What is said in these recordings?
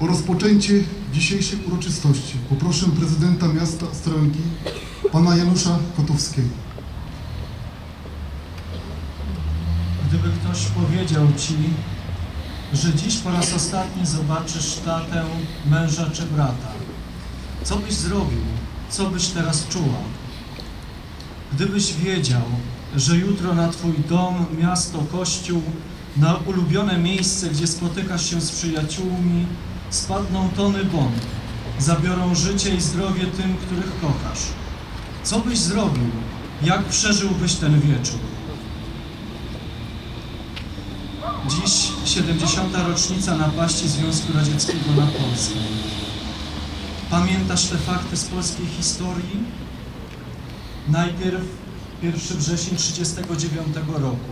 O rozpoczęcie dzisiejszej uroczystości poproszę prezydenta miasta Ostrołęki, pana Janusza Kotowskiego. Gdyby ktoś powiedział Ci, że dziś po raz ostatni zobaczysz tatę, męża czy brata, co byś zrobił? Co byś teraz czuła? Gdybyś wiedział, że jutro na Twój dom, miasto, kościół, na ulubione miejsce, gdzie spotykasz się z przyjaciółmi, spadną tony bomb, zabiorą życie i zdrowie tym, których kochasz. Co byś zrobił? Jak przeżyłbyś ten wieczór? Dziś 70. rocznica napaści Związku Radzieckiego na Polskę. Pamiętasz te fakty z polskiej historii? Najpierw 1 wrzesień 1939 roku.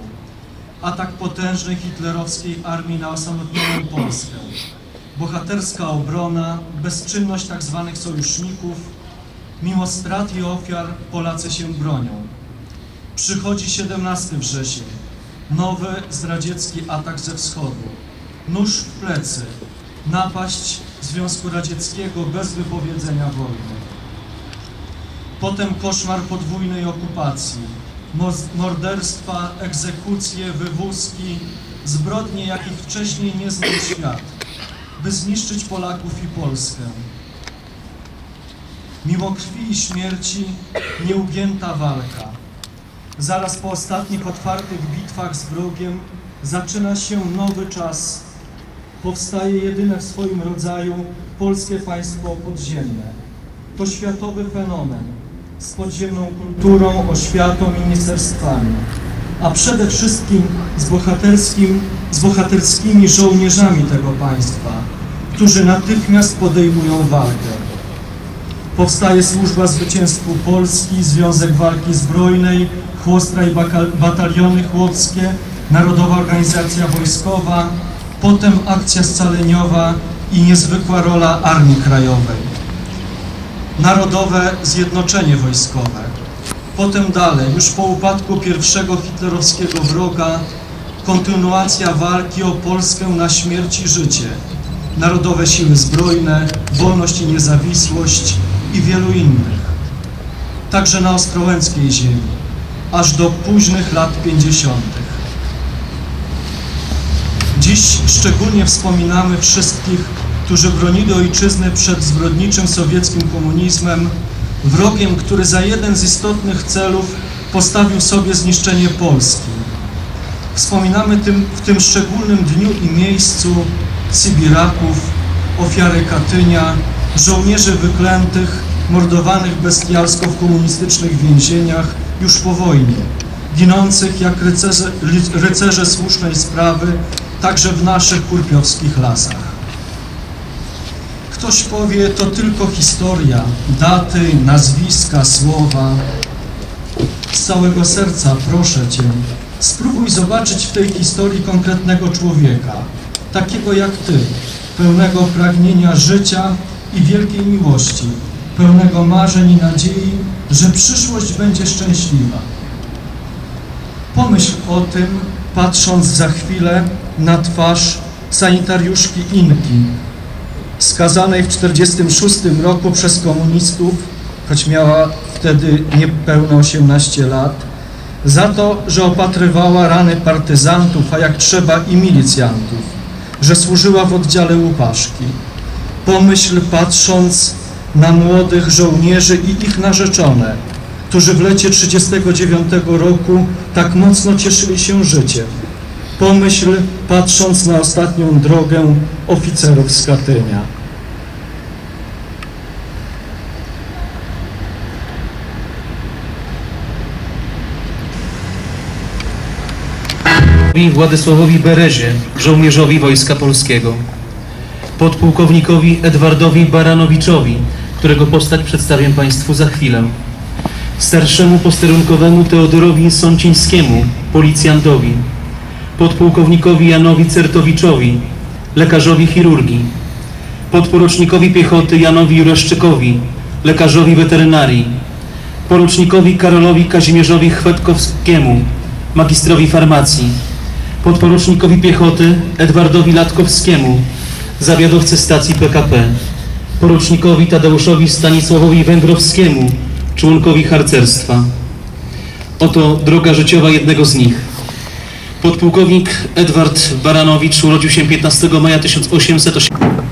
Atak potężnej hitlerowskiej armii na osamotnioną Polskę. Bohaterska obrona, bezczynność tzw. sojuszników. Mimo strat i ofiar Polacy się bronią. Przychodzi 17 wrzesień. Nowy zdradziecki atak ze wschodu. Nóż w plecy. Napaść Związku Radzieckiego bez wypowiedzenia wojny. Potem koszmar podwójnej okupacji. Morderstwa, egzekucje, wywózki, zbrodnie, jakich wcześniej nie znał świat, by zniszczyć Polaków i Polskę. Mimo krwi i śmierci nieugięta walka. Zaraz po ostatnich otwartych bitwach z wrogiem zaczyna się nowy czas. Powstaje jedyne w swoim rodzaju polskie państwo podziemne. To światowy fenomen z podziemną kulturą, oświatą ministerstwami, a przede wszystkim z, bohaterskim, z bohaterskimi żołnierzami tego państwa, którzy natychmiast podejmują walkę. Powstaje Służba Zwycięstwu Polski, Związek Walki Zbrojnej, Chłostra i Bataliony Chłopskie, Narodowa Organizacja Wojskowa, potem akcja scaleniowa i niezwykła rola Armii Krajowej. Narodowe Zjednoczenie Wojskowe. Potem dalej, już po upadku pierwszego hitlerowskiego wroga, kontynuacja walki o Polskę na śmierć i życie. Narodowe Siły Zbrojne, Wolność i Niezawisłość i wielu innych. Także na ostrołęckiej ziemi, aż do późnych lat 50. Dziś szczególnie wspominamy wszystkich, którzy bronili ojczyzny przed zbrodniczym sowieckim komunizmem, wrogiem, który za jeden z istotnych celów postawił sobie zniszczenie Polski. Wspominamy tym, w tym szczególnym dniu i miejscu Sybiraków, ofiary Katynia, żołnierzy wyklętych, mordowanych bestialsko w komunistycznych więzieniach już po wojnie, ginących jak rycerze, rycerze słusznej sprawy, także w naszych kurpiowskich lasach. Ktoś powie, to tylko historia, daty, nazwiska, słowa. Z całego serca proszę Cię, spróbuj zobaczyć w tej historii konkretnego człowieka, takiego jak Ty, pełnego pragnienia życia i wielkiej miłości, pełnego marzeń i nadziei, że przyszłość będzie szczęśliwa. Pomyśl o tym, patrząc za chwilę na twarz sanitariuszki Inki, skazanej w 1946 roku przez komunistów, choć miała wtedy niepełne 18 lat, za to, że opatrywała rany partyzantów, a jak trzeba i milicjantów, że służyła w oddziale Łupaszki. Pomyśl, patrząc na młodych żołnierzy i ich narzeczone, którzy w lecie 1939 roku tak mocno cieszyli się życiem. Pomyśl, patrząc na ostatnią drogę oficerów z Katynia. Władysławowi Berezie, żołnierzowi Wojska Polskiego. Podpułkownikowi Edwardowi Baranowiczowi, którego postać przedstawię Państwu za chwilę. Starszemu posterunkowemu Teodorowi Sącińskiemu, policjantowi. Podpułkownikowi Janowi Certowiczowi, lekarzowi chirurgii. Podporucznikowi piechoty Janowi Jureszczykowi, lekarzowi weterynarii. Porucznikowi Karolowi Kazimierzowi Chwetkowskiemu, magistrowi farmacji podporucznikowi piechoty Edwardowi Latkowskiemu, zawiadowcy stacji PKP, porucznikowi Tadeuszowi Stanisławowi Węgrowskiemu, członkowi harcerstwa. Oto droga życiowa jednego z nich. Podpułkownik Edward Baranowicz urodził się 15 maja 1808